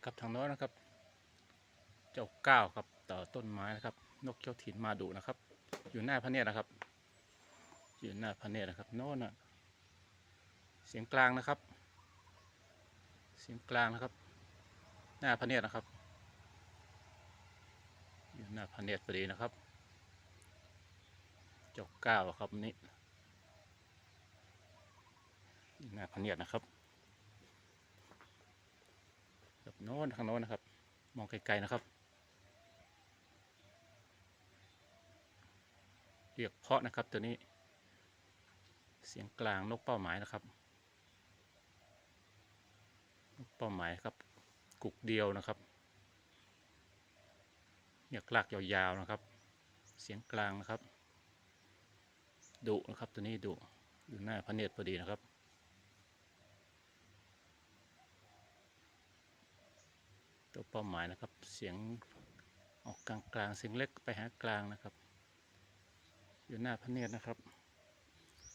นะครับทางโน้นนะครับ เจ้าก้าวครับต่อต้นไม้นะครับ นกเจ้าถิ่นมาดุนะครับ อยู่หน้าพระเนตรนะครับ อยู่หน้าพระเนตรนะครับ โน้นน่ะเสียงกลางนะครับ เสียงกลางนะครับ หน้าพระเนตรนะครับ อยู่หน้าพระเนตรพอดีนะครับเจ้าก้าวครับนี่หน้าพระเนตรนะครับแบบโน้นทางโน้นนะครับ มองไกลๆนะครับ เรียกเพาะนะครับตัวนี้ เสียงกลางนกเป้าหมายนะครับ นกเป้าหมายครับ กุกเดียวนะครับเรียกลากยาวๆนะครับ เสียงกลางนะครับดุนะครับตัวนี้ดุอยู่หน้าพระเนตรพอดีนะครับ ตัวเป้าหมายนะครับ เสียงออกกลางกลางๆเสียงเล็กไปหากลางนะครับ อยู่หน้าพระเนตรนะครับ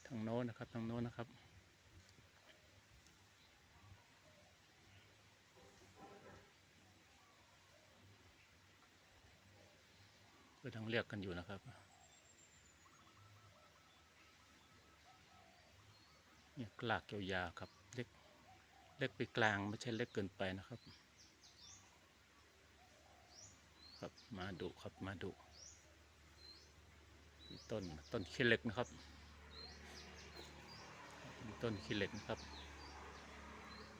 ทางโน้นนะครับทางโน้นนะครับก็ต้องเรียกกันอยู่นะครับเนี่ยกลากยาวๆครับ เล็กเล็กไปกลางไม่ใช่เล็กเกินไปนะครับ ครับ มาดูครับมาดูต้นต้นขี้เหล็กนะครับต้นขี้เหล็กนะครับ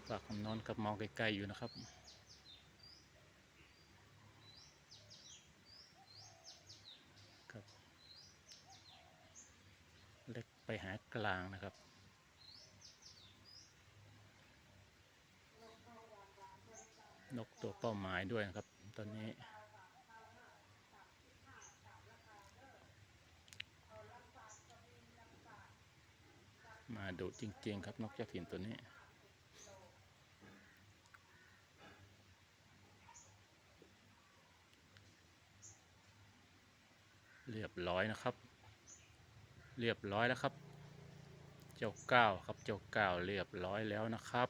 ฝากคนนอนกับมองไกลๆอยู่นะครับครับเล็กไปหากลางนะครับนกตัวเป้าหมายด้วยนะครับ ตอนนี้ มาดูจริง ๆ ครับนกเจ้าถิ่นตัวนี้เรียบร้อยนะครับ เรียบร้อยแล้วครับ เจ้าก้าวครับ เจ้าก้าวเรียบร้อยแล้วนะครับ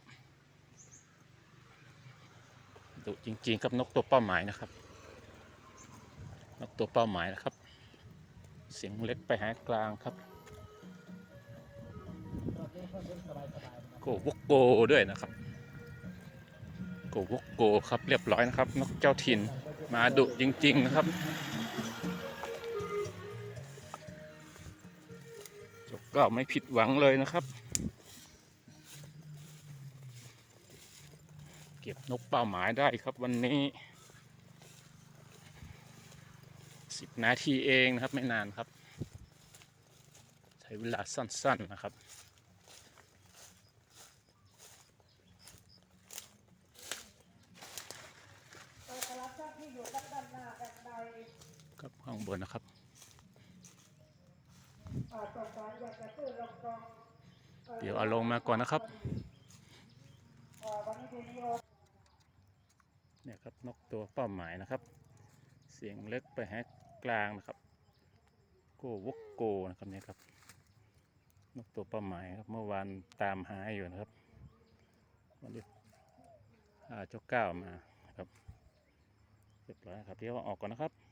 ดุจริงๆครับนกตัวเป้าหมายนะครับ นกตัวเป้าหมายนะครับ เสียงเล็กไปหากลางครับ โกวกโกด้วยนะครับ โกวกโกครับเรียบร้อยนะครับ นกเจ้าถิ่นมาดุจริง ๆ นะครับจบก็ไม่ผิดหวังเลยนะครับ เก็บนกเป้าหมายได้ครับวันนี้สิบนาทีเองนะครับไม่นานครับ ใช้เวลาสั้น ๆนะครับ ไปรับเจ้าที่อยู่ด้านด้านหน้าด้านใด ครับข้างบนนะครับเดี๋ยวเอาลงมาก่อนนะครับเนี่ยครับนกตัวเป้าหมายนะครับ เสียงเล็กไปแฮกกลางนะครับ โกวกโกนะครับเนี่ยครับ นกตัวเป้าหมายครับเมื่อวานตามหาอยู่นะครับ วันนี้หาเจ้าก้าวมาครับเรียบร้อยครับเดี๋ยวออกก่อนนะครับ